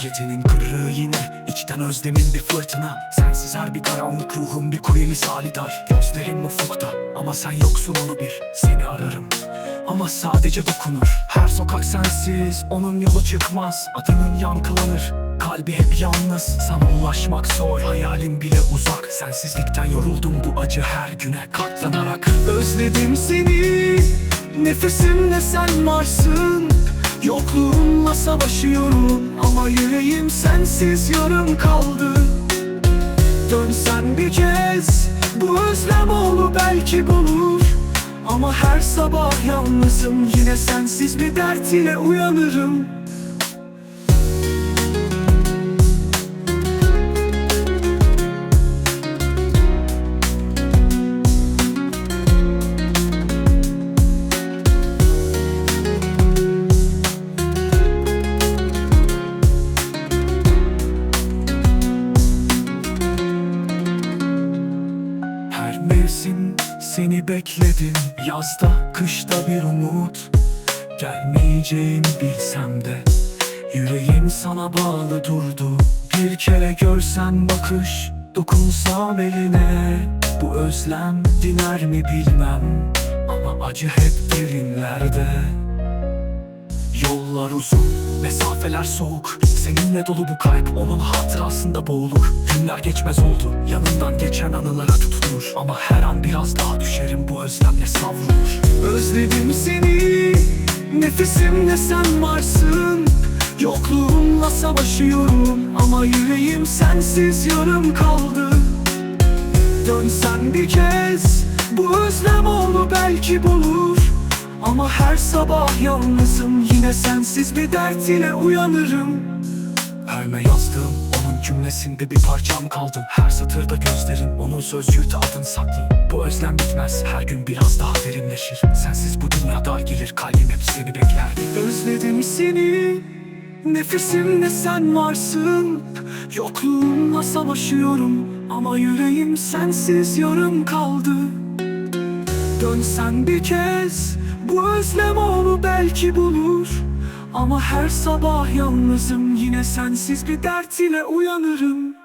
Gecenin kırığı yine içten özlemin bir fırtına. Sensiz her bir karanlık ruhum bir kuyu misali dar Gözlerim ufukta ama sen yoksun onu bir. Seni ararım ama sadece dokunur. Her sokak sensiz onun yolu çıkmaz. Adının yankılanır Kalbi hep yalnız. Sana ulaşmak zor Hayalim bile uzak. Sensizlikten yoruldum bu acı her güne. Katlanarak Özledim seni. Nefesimle sen varsın Yokluğunla savaşıyorum Ama yüreğim sensiz yarım kaldı. Dönsen bir kez Bu özlem oğlu belki bulur. Ama her sabah yalnızım Yine sensiz bir dert ile uyanırım bekledim Yazda, kışta bir umut. Gelmeyeceğini bilsem de Yüreğim sana bağlı durdu. Bir kere görsen bakış Dokunsam eline. Bu özlem diner mi bilmem Ama acı hep derinlerde Yollar uzun, mesafeler soğuk. Seninle dolu bu kalp onun hatırasında boğulur. Günler geçmez oldu, yanından geçen anılara tutunur Ama her an biraz daha düşerim bu özlemle savrulur. Özledim seni, nefesimle sen varsın. Yokluğumla savaşıyorum ama yüreğim sensiz yarım kaldı. Dönsen bir kez bu özlem onu belki bulur Ama her sabah yalnızım. Yine sensiz bir dert ile uyanırım. Ölme yazdığım onun cümlesinde bir parçam kaldım Her satırda gözlerin onun sözcüğü adın saklı Bu özlem bitmez her gün biraz daha derinleşir. Sensiz bu dünya dar gelir kalbim hep seni beklerdi Özledim seni Nefesimle sen varsın. Yokluğumla savaşıyorum Ama yüreğim sensiz yarım kaldı. Dönsen bir kez Bu özlem onu belki bulur. Ama her sabah yalnızım Yine sensiz bir dert ile uyanırım